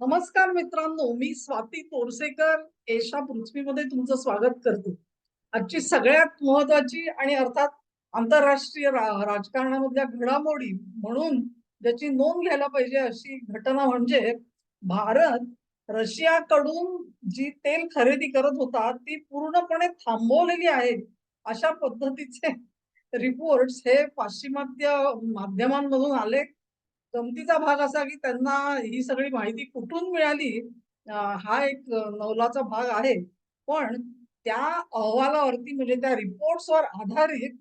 नमस्कार मित्रांनो मी स्वाती तोरसेकर. एशा पृथ्वीमध्ये तुमचं स्वागत करते. आजची सगळ्यात महत्वाची आणि अर्थात आंतरराष्ट्रीय रा- राजकारणामधल्या घडामोडी म्हणून ज्याची नोंद घ्यायला पाहिजे अशी घटना म्हणजे भारत रशियाकडून जी तेल खरेदी करत होता ती पूर्णपणे थांबवलेली आहे अशा पद्धतीचे रिपोर्ट्स हे पाश्चिमात्य माध्यमांमधून आले गमतीचा भाग असा की त्यांना ही सगळी माहिती कुठून मिळाली हा एक नवलाचा भाग आहे. पण त्या अहवालावरती म्हणजे त्या रिपोर्ट्सवर आधारित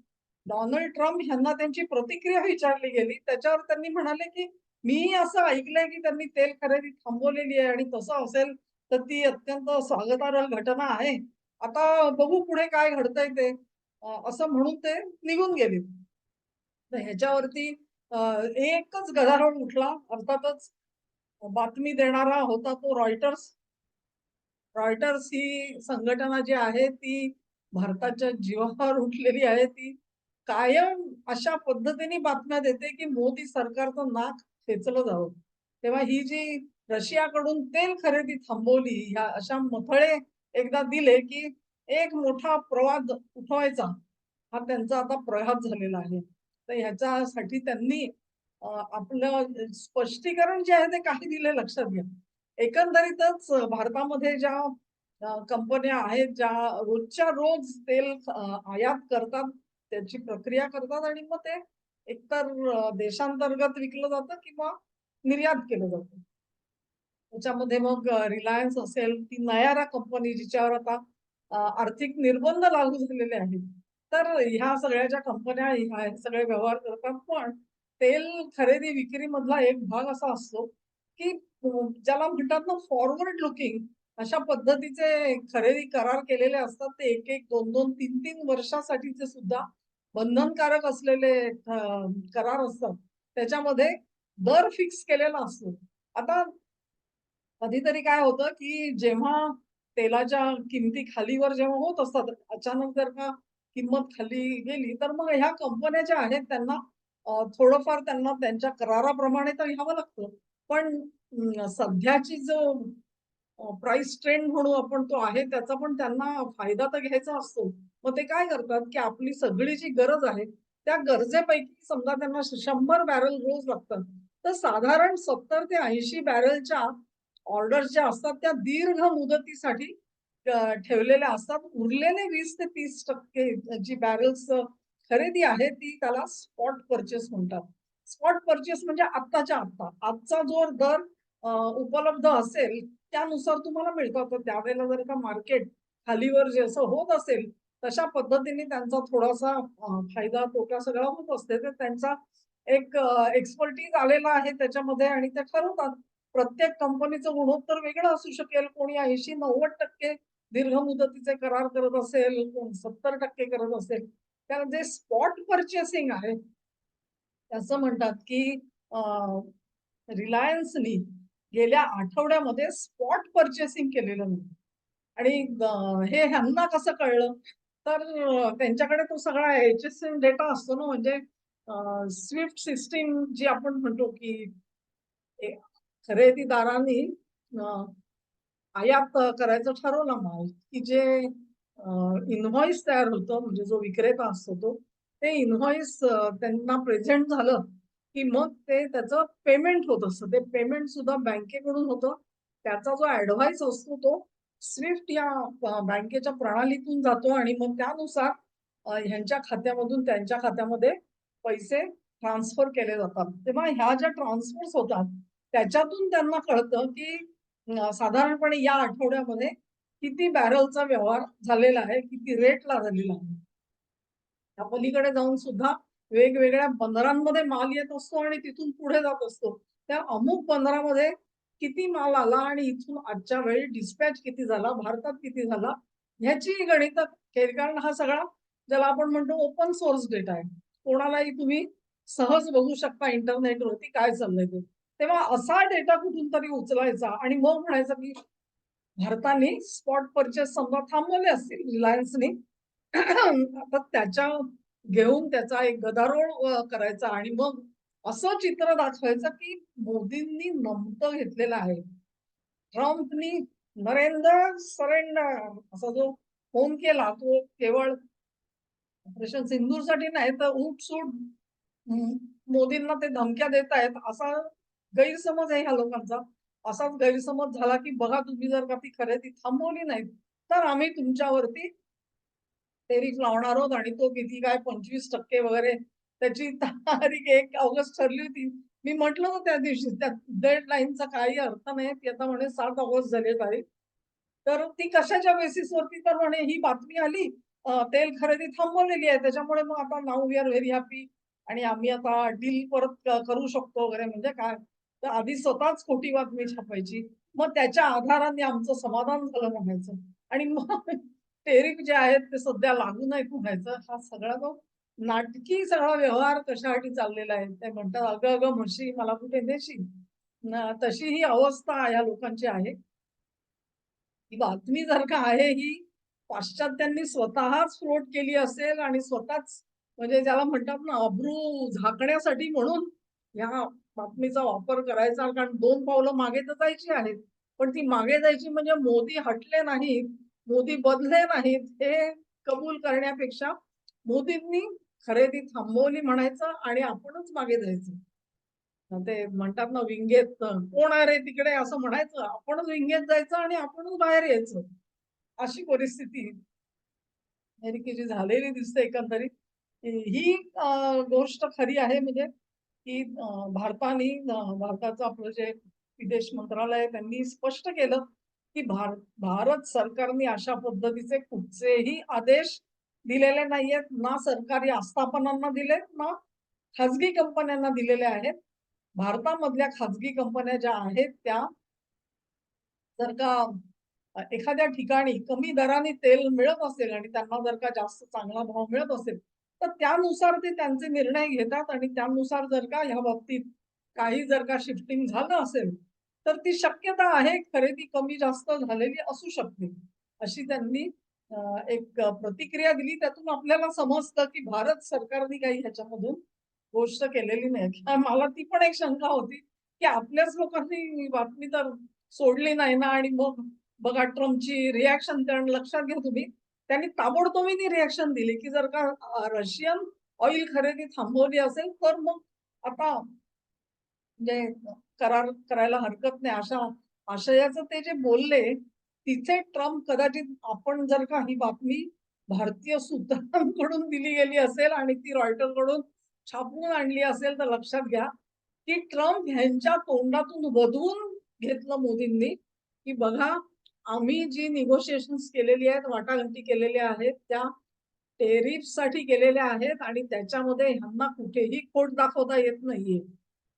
डोनाल्ड ट्रम्प यांना त्यांची प्रतिक्रिया विचारली गेली. त्याच्यावर त्यांनी म्हणाले की मी असं ऐकलंय की त्यांनी तेल खरेदी थांबवलेली आहे आणि तसं असेल तर ती अत्यंत स्वागतार्ह घटना आहे. आता बघू पुढे काय घडतंय ते. असं म्हणून ते निघून गेले. तर ह्याच्यावरती एकच गदारोळ उठला अर्थातच बातमी देणारा होता तो रॉयटर्स रॉयटर्स ही संघटना जी आहे ती भारताच्या जीवावर उठलेली आहे. ती कायम अशा पद्धतीने बातम्या देते की मोदी सरकारचं नाक खेचलं जावं. तेव्हा ही जी रशियाकडून तेल खरेदी थांबवली ह्या अशा मथळे एकदा दिले की एक मोठा प्रवाद उठवायचा हा त्यांचा आता प्रघात झालेला आहे. तर ह्याच्यासाठी त्यांनी आपलं स्पष्टीकरण जे आहे ते काही दिले लक्षात घ्या. एकंदरीतच भारतामध्ये ज्या कंपन्या आहेत ज्या रोजच्या रोज तेल आयात करतात त्याची प्रक्रिया करतात आणि मग ते एकतर देशांतर्गत विकलं जातं किंवा निर्यात केलं जातं. त्याच्यामध्ये मग रिलायन्स असेल ती नयारा कंपनी जिच्यावर आता आर्थिक निर्बंध लागू झालेले आहेत. तर ह्या सगळ्या ज्या कंपन्या सगळे व्यवहार करतात. पण तेल खरेदी विक्री मधला एक भाग असा असतो की ज्याला म्हणतात ना फॉरवर्ड लुकिंग अशा पद्धतीचे खरेदी करार केलेले असतात. ते एक एक दोन दोन तीन तीन वर्षासाठीचे सुद्धा बंधनकारक असलेले करार असतात. त्याच्यामध्ये दर फिक्स केलेला असतो. आता कधीतरी काय होतं की जेव्हा तेलाच्या किमती खालीवर जेव्हा होत असतात अचानक जर का किंमत खाली गेली तर मग ह्या कंपन्या ज्या आहेत त्यांना थोडंफार त्यांना त्यांच्या कराराप्रमाणे तर घ्यावं लागतं. पण सध्याची जो प्राइस ट्रेंड म्हणू आपण तो आहे त्याचा पण त्यांना फायदा तर घ्यायचा असतो. मग ते काय करतात की आपली सगळी जी गरज आहे त्या गरजेपैकी समजा त्यांना शंभर बॅरल रोज लागतात. तर साधारण सत्तर ते ऐंशी बॅरलच्या ऑर्डर्स ज्या असतात त्या दीर्घ मुदतीसाठी ठेवलेल्या असतात उरलेले वीस ते तीस टक्के जी बॅरल्स खरेदी आहे ती त्याला स्पॉट परचेस म्हणतात. स्पॉट परचेस म्हणजे आत्ताच्या आत्ता. आजचा जो दर उपलब्ध असेल त्यानुसार तुम्हाला मिळतं. तर त्यावेळेला जर का मार्केट खालीवर जे असं होत असेल तशा पद्धतीने त्यांचा थोडासा फायदा तोटा सगळा होत असते. तर त्यांचा एक एक्सपर्टीज आलेला आहे त्याच्यामध्ये आणि ते ठरवतात. प्रत्येक कंपनीचं गुणोत्तर वेगळं असू शकेल. कोणी ऐंशी नव्वद टक्के दीर्घ मुदतीचे करार करत असेल कोण सत्तर टक्के करत असेल त्या जे स्पॉट परचेसिंग आहे असं म्हणतात की रिलायन्सनी गेल्या आठवड्यामध्ये स्पॉट परचेसिंग केलेलं नाही. आणि हे ह्यांना कसं कळलं? तर त्यांच्याकडे तो सगळा एच एस एम डेटा असतो ना म्हणजे स्विफ्ट सिस्टीम जी आपण म्हणतो की खरेदीदारांनी आयात करायचं ठरवलं माल की जे इन्व्हॉइस तयार होतं म्हणजे जो विक्रेता असतो तो ते इन्व्हॉइस त्यांना प्रेझेंट झालं की मग ते त्याचं पेमेंट होत असतं. ते पेमेंट सुद्धा बँकेकडून होतं. त्याचा जो ऍडव्हाइस असतो तो स्विफ्ट या बँकेच्या प्रणालीतून जातो आणि मग त्यानुसार ह्यांच्या खात्यामधून त्यांच्या खात्यामध्ये पैसे ट्रान्सफर केले जातात. तेव्हा ह्या ज्या ट्रान्सफर्स होतात त्याच्यातून त्यांना कळतं की साधारणपणे या आठवड्यामध्ये किती बॅरलचा व्यवहार झालेला आहे किती रेटला झालेला आहे? त्या पलीकडे जाऊन सुद्धा वेगवेगळ्या बंदरांमध्ये माल येत असतो आणि तिथून पुढे जात असतो. त्या अमुक बंदरामध्ये किती माल आला आणि इथून आजच्या वेळी डिस्पॅच किती झाला भारतात किती झाला ह्याची गणित. केली कारण हा सगळा ज्याला आपण म्हणतो ओपन सोर्स डेटा आहे. कोणालाही तुम्ही सहज बघू शकता इंटरनेटवरती काय चाललंय ते. तेव्हा असा डेटा कुठून तरी उचलायचा आणि मग म्हणायचं की भारताने स्पॉट परचेस समजा थांबवले असतील रिलायन्सने आता त्याच्या घेऊन त्याचा एक गदारोळ करायचा आणि मग असं चित्र दाखवायचं की मोदींनी नमतं घेतलेलं आहे. ट्रम्पनी नरेंद्र सरेंडर असा जो फोन केला तो केवळ ऑपरेशन सिंदूरसाठी नाही तर उठसूट सूट मोदींना ते धमक्या देत आहेत असा गैरसमज आहे ह्या लोकांचा. असाच गैरसमज झाला की बघा तुम्ही जर का ती खरेदी थांबवली नाही तर आम्ही तुमच्यावरती टेरिफ लावणार आहोत आणि तो किती काय पंचवीस टक्के वगैरे त्याची तारीख एक ऑगस्ट ठरली होती. मी म्हटलं होतं त्या दिवशी त्या डेड लाईनचा काही अर्थ नाही ती आता म्हणे सात ऑगस्ट झाली आहे तारीख. तर ती कशाच्या बेसिसवरती? तर म्हणे ही बातमी आली तेल खरेदी थांबवलेली आहे त्याच्यामुळे मग आता now we are very happy आणि आम्ही आता डील परत करू शकतो वगैरे म्हणजे काय? तर आधी स्वतःच खोटी बातमी छापायची. मग त्याच्या आधाराने आमचं समाधान झालं म्हणायचं. आणि मग टेरिफ जे आहेत ते सध्या लागू नाहीत म्हणायचं. हा सगळा तो नाटकी सगळा व्यवहार कशासाठी चाललेला आहे ते म्हणतात अगं अगं म्हशी मला कुठे नेशी तशी ही अवस्था या लोकांची आहे. ही बातमी जर का आहे ही पाश्चात्यांनी स्वतःच फ्लोट केली असेल आणि स्वतःच म्हणजे ज्याला म्हणतात ना अब्रू झाकण्यासाठी म्हणून या बातमीचा वापर करायचा कारण दोन पावलं मागे तर जायची आहेत. पण ती मागे जायची म्हणजे मोदी हटले नाहीत मोदी बदले नाहीत हे कबूल करण्यापेक्षा मोदींनी खरेदी थांबवली म्हणायचं आणि आपणच मागे जायचं. ते म्हणतात ना विंगेत कोण आहे रे तिकडे असं म्हणायचं आपणच विंगेत जायचं आणि आपणच बाहेर यायचं. अशी परिस्थिती अमेरिकेची झालेली दिसते एकंदरीत. ही गोष्ट खरी आहे म्हणजे की भारताने भारताचं आपलं जे विदेश मंत्रालय त्यांनी स्पष्ट केलं की भारत भारत सरकारने अशा पद्धतीचे कुठचेही आदेश दिलेले नाहीयेत. ना सरकारी आस्थापनांना दिलेत ना खाजगी कंपन्यांना दिलेले आहेत. भारतामधल्या खाजगी कंपन्या ज्या आहेत त्या जर का एखाद्या ठिकाणी कमी दराने तेल मिळत असेल आणि त्यांना जर का जास्त चांगला भाव मिळत असेल तर त्यानुसार ते त्यांचे निर्णय घेतात आणि त्यानुसार जर का ह्या बाबतीत काही जर का शिफ्टिंग झालं असेल तर ती शक्यता आहे खरेदी कमी जास्त झालेली असू शकते. अशी त्यांनी एक प्रतिक्रिया दिली. त्यातून आपल्याला समजतं की भारत सरकारने काही ह्याच्यामधून गोष्ट केलेली नाही. मला ती पण एक शंका होती की आपल्याच लोकांनी बातमी तर सोडली नाही ना? आणि मग बघा ट्रम्पची रिॲक्शन कारण लक्षात घ्या तुम्ही. त्यांनी ताबडतोबीने रिॲक्शन दिली की जर का रशियन ऑइल खरेदी थांबवली असेल तर मग आता म्हणजे करार करायला हरकत नाही अशा आशयाचं ते जे बोलले तिथे ट्रम्प कदाचित आपण जर का ही बातमी भारतीय सूत्रांकडून दिली गेली असेल आणि ती रॉयटरकडून छापून आणली असेल तर लक्षात घ्या की ट्रम्प ह्यांच्या तोंडातून वधवून घेतलं मोदींनी की बघा आम्ही जी निगोशिएशन्स केलेली आहेत वाटाघाटी केलेल्या आहेत त्या टेरिफसाठी केलेल्या आहेत आणि त्याच्यामध्ये ह्यांना कुठेही खोट दाखवता येत नाहीये.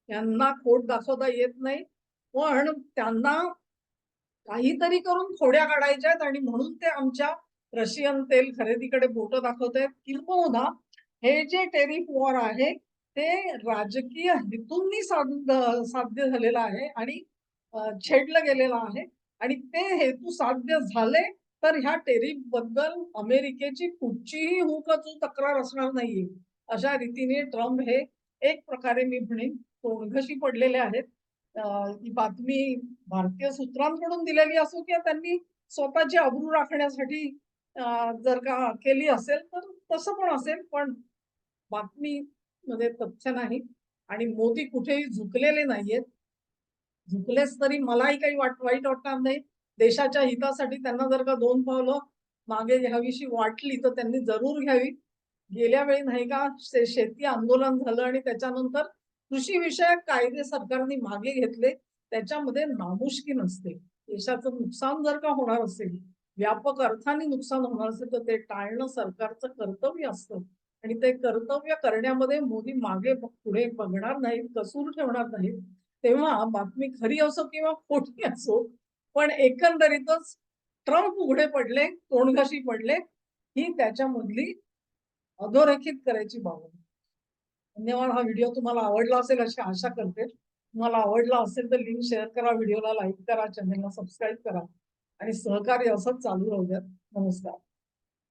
यांना खोट दाखवता येत नाही. पण त्यांना काहीतरी करून खोड्या काढायच्या आहेत आणि म्हणून ते आमच्या रशियन तेल खरेदीकडे बोट दाखवत आहेत. किंबहुना हे जे टेरिफ वॉर आहे ते राजकीय हेतूंनी साध- साध्य झालेलं आहे आणि छेडलं गेलेलं आहे. आणि ते हेतू साध्य झाले तर ह्या टेरिफबद्दल अमेरिकेची कुठचीही हुकचू तक्रार असणार नाहीये. अशा रीतीने ट्रम्प हे एक प्रकारे मी म्हणेन तोडघशी पडलेले आहेत. ही बातमी भारतीय सूत्रांकडून दिलेली असो किंवा त्यांनी स्वतःची अब्रू राखण्यासाठी जर का केली असेल तर तसं पण असेल पण बातमी मध्ये तथ्य नाही. आणि मोदी कुठेही झुकलेले नाहीयेत. झुकलेच तरी मलाही काही वाट वाईट वाटणार नाही. देशाच्या हितासाठी त्यांना जर का दोन पावलं मागे घ्यावीशी वाटली तर त्यांनी जरूर घ्यावी. गेल्या वेळी नाही का शेती आंदोलन झालं आणि त्याच्यानंतर कृषी विषयक कायदे सरकारने मागे घेतले. त्याच्यामध्ये नामुष्की नसते. देशाचं नुकसान जर का होणार असेल व्यापक अर्थाने नुकसान होणार असेल तर ते टाळणं सरकारचं कर्तव्य असतं. आणि ते कर्तव्य करण्यामध्ये मोदी मागे पुढे बघणार नाहीत कसूर ठेवणार नाहीत. तेव्हा बातमी खरी असो किंवा खोटी असो पण एकंदरीतच ट्रम्प उघडे पडले तोंडघाशी पडले ही त्याच्यामधली अधोरेखित करायची बाब धन्यवाद हा व्हिडिओ तुम्हाला आवडला असेल अशी आशा करते. तुम्हाला आवडला असेल तर लिंक शेअर करा व्हिडिओला लाईक करा चॅनलला सबस्क्राईब करा आणि सहकार्य असंच चालू राहू द्या. नमस्कार.